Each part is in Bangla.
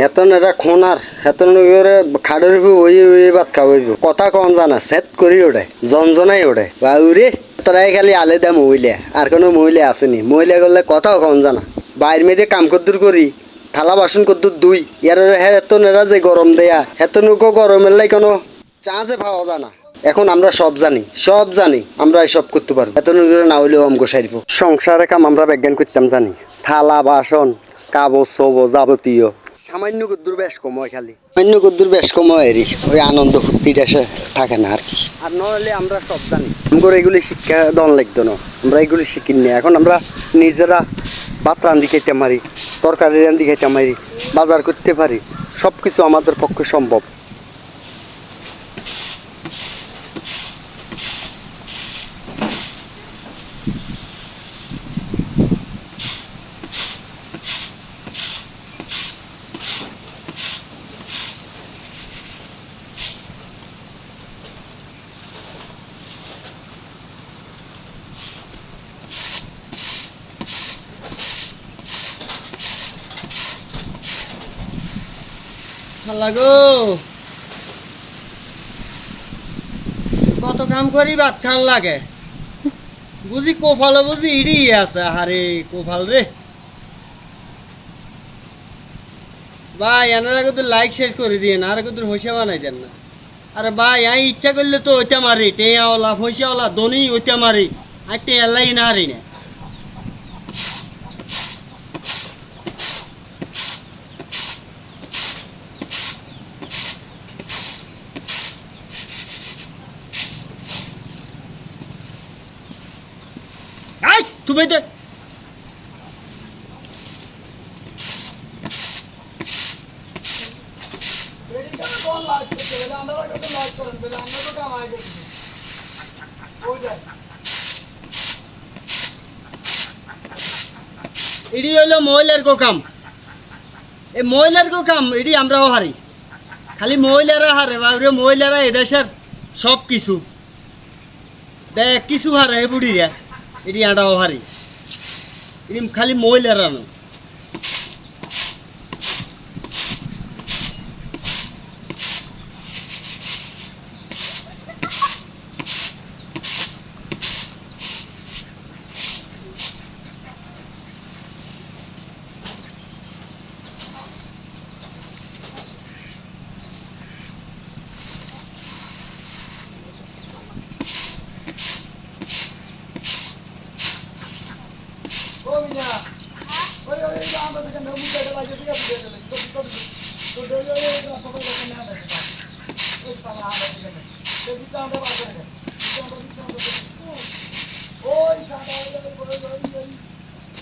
হেতন এরা খোনার হেতন করে খাড়ের ওই ওই ভাত খাওয়াইব। কথা কন জানা, সেট করি ওঠে জনজনাই ওঠে বাউরে, তারাই খালি আলাদা মহিলা, আর কোনো মহিলা আসেনি। মহিলা করলে কথাও কন জানা। বাইর মেয়েদের কাম কদ্দুর করি, থালা বাসন কদ্দুর দুই। ইয়ার হেতন এরা যে গরম দেয়া, হেতনুকো গরমের লাই কোনো চাঁচে পাওয়া জানা। এখন আমরা সব জানি সব জানি, আমরা সব করতে পারব। এত করে না হইলেও আমগো সারিব। সংসারে কাম আমরা বিজ্ঞান করতাম জানি। থালা বাসন, কাগজ সব যাবতীয়। সামান্য কদ্দুর বেশ কম হয় খালি। সামান্য কদ্দুর বেশ কম হয় এরি। ওই আনন্দ ফুর্তিটা থাকে না আর কি। আর নলে আমরা সব জানি। আমরা এগুলি শিক্ষা দন লাগতো না। আমরা এগুলি শিখি নি। এখন আমরা নিজেরা ভাত রান্ধি খাইতে পারি তরকারি রান্ধি খাইতে পারি বাজার করতে পারি। সব কিছু আমাদের পক্ষে সম্ভব। লাগো কত কাম করি, ভাত খান লাগে। বুঝি কোফালে, বুঝি ইডি আছে। হারে কোফাল রে। ভাই, এনারা কিন্তু লাইক শেয়ার করে দিয়ে না, আর কিন্তু হইসা বানাই দেন না। আরে ভাই আমি ইচ্ছা করলে তো ওইটা মারি, টেয়াওয়ালা ওলা দনি ওইটা মারি। আর টেয়ালাই না হারি না। তুমি তো এডি হইল মহিলার কো কাম এই মহিলার কো কাম এডি আমরাও হারি খালি মহিলারা হারে বাবরে মহিলারা এদেশের সব কিছু দেখ কিছু হারে এ বুড়িরা এডি আটাও হারি এডি খালি মহিলারা না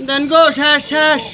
দেন গো শেষ শেষ।